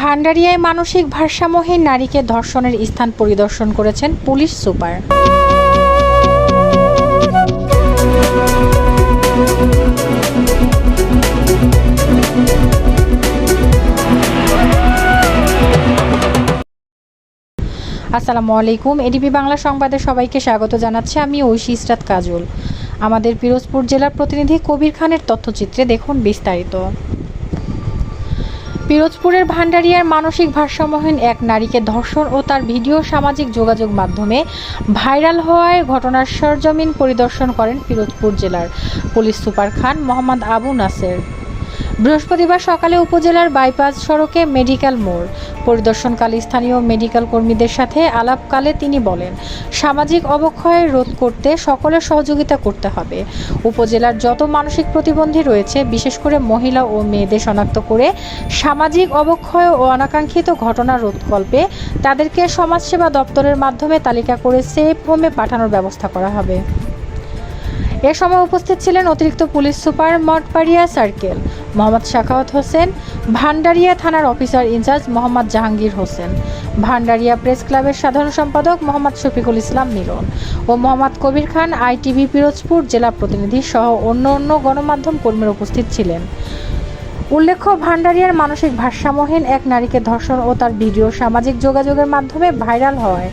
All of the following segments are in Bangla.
ভান্ডারিয়ায় মানসিক ভারসাম্যহীন নারীকে ধর্ষণের স্থান পরিদর্শন করেছেন পুলিশ সুপার। আসসালামু আলাইকুম, এডিপি বাংলা সংবাদে সবাইকে স্বাগত জানাচ্ছি আমি ঐশী ইসরাত কাজল। আমাদের পিরোজপুর জেলার প্রতিনিধি কবির খানের তথ্যচিত্রে দেখুন বিস্তারিত। পিরোজপুরের ভান্ডারিয়ার মানসিক ভারসাম্যহীন এক নারীকে ধর্ষণ ও তার ভিডিও সামাজিক যোগাযোগ মাধ্যমে ভাইরাল হওয়ায় ঘটনার সরজমিন পরিদর্শন করেন পিরোজপুর জেলার পুলিশ সুপার খান মোহাম্মদ আবু নাসের। বৃহস্পতিবার সকালে উপজেলার বাইপাস সড়কে মেডিকেল মোড়। পরিদর্শনকালে স্থানীয় মেডিকেল কর্মীদের সাথে আলাপকালে তিনি বলেন, সামাজিক অবক্ষয় রোধ করতে সকলের সহযোগিতা করতে হবে। উপজেলার যত মানসিক প্রতিবন্ধী রয়েছে, বিশেষ করে মহিলা ও মেয়েদের শনাক্ত করে সামাজিক অবক্ষয় ও অনাকাঙ্ক্ষিত ঘটনা রোধকল্পে তাদেরকে সমাজসেবা দপ্তরের মাধ্যমে তালিকা করে সেফ হোমে পাঠানোর ব্যবস্থা করা হবে। এ সময় উপস্থিত ছিলেন অতিরিক্ত police super Mathbaria circle, Mohammad Shakhawat Hossain, Bhandaria থানার officer in charge Mohammad Jahangir Hossain, Bhandaria press ক্লাবের সাধারণ সম্পাদক মোহাম্মদ শফিকুল ইসলাম মিলন ও মোহাম্মদ কবির খান, আইটিভি পিরোজপুর জেলা প্রতিনিধি সহ অন্য অন্য গণমাধ্যম কর্মীর উপস্থিত ছিলেন। উল্লেখ্য ভান্ডারিয়ার মানসিক ভারসাম্যহীন এক নারীকে ধর্ষণ ও তার ভিডিও সামাজিক যোগাযোগের মাধ্যমে ভাইরাল হয়।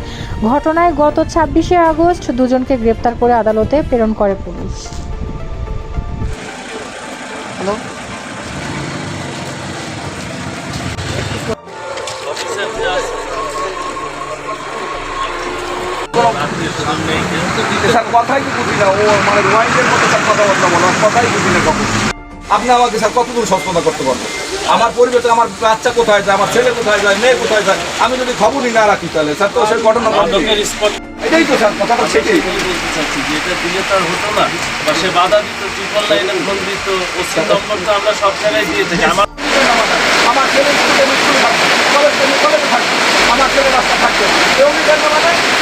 ঘটনায় গত ছাব্বিশে আগস্ট দুজনকে গ্রেপ্তার করে আদালতে প্রেরণ করে পুলিশ। কথাই তো বুঝি না। ও মানে ওয়াইনের মতো কথাবার্তা বলো কথাই বুঝি না কখন। আপনি আমাকে স্যার কতদূর সচেতনতা করতে পারবেন? আমার পরিবেশে আমার বাচ্চা কোথায় যায় আমার ছেলে কোথায় যায় মেয়ে কোথায় যায় আমি যদি খবরই না রাখি তাহলে স্যার তো সেই ঘটনা। এটাই তো স্যার কথাটা সেটাই বলতে চাচ্ছি যে এটা দিলে তো আর হতো না বা সে বাধা দিত ট্রিপল লাইনে ফোন দিত ওসি নম্বর তো আমরা সব জায়গায় দিয়ে থাকি। আমার আমার ছেলে থাকবে আমার ছেলে রাস্তা থাকবে। কেউ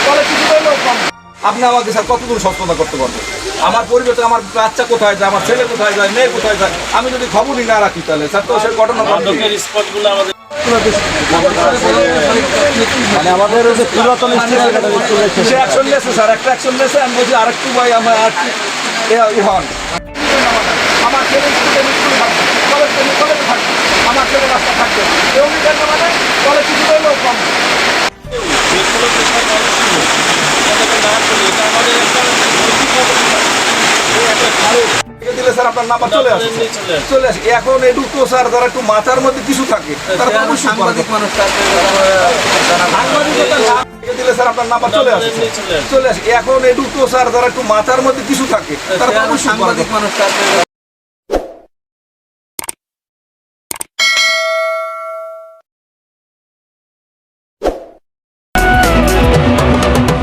কলেজ কিছু করলেও কম। আপনি আমাকে স্যার কতদূর সচেতনতা করতে পারবেন? আমার পরিবেশে আমার বাচ্চা কোথায় যায় আমার ছেলে কোথায় যায় মেয়ে কোথায় যায়? আমি যদি খবরই না রাখি তাহলে স্যার তো সে ঘটনা স্পটগুলো আমাদের মানে আমাদের ওই যে পুরাতন সে অ্যাকশন নিয়েছে স্যার। একটা অ্যাকশন আমি বলছি ভাই আমার এ- হন। আমার ছেলে স্কুলে স্কুলে থাকবে কলেজ থাকবে। আমার ছেলে রাস্তা থাকবে। কেউ মানে কলেজ কিছু করলেও কম যেগুলো পেশার মানুষ ছিল তাদেরকে না করি এটা আমাদের একটা নৈতিক অবস্থা এই একটা খারাপ লিখে দিলে স্যার আপনার নাম্বার চলে আসে চলে আসে। এখন এটুক তো স্যার যারা একটু মাথার মধ্যে কিছু থাকে তারা তো অবশ্যই সাংবাদিক মানুষ দিলে স্যার আপনার নাম্বার চলে আসে চলে আসে। এখন এটুক তো স্যার যারা একটু মাথার মধ্যে কিছু থাকে তারা তো অবশ্যই সাংবাদিক মানুষ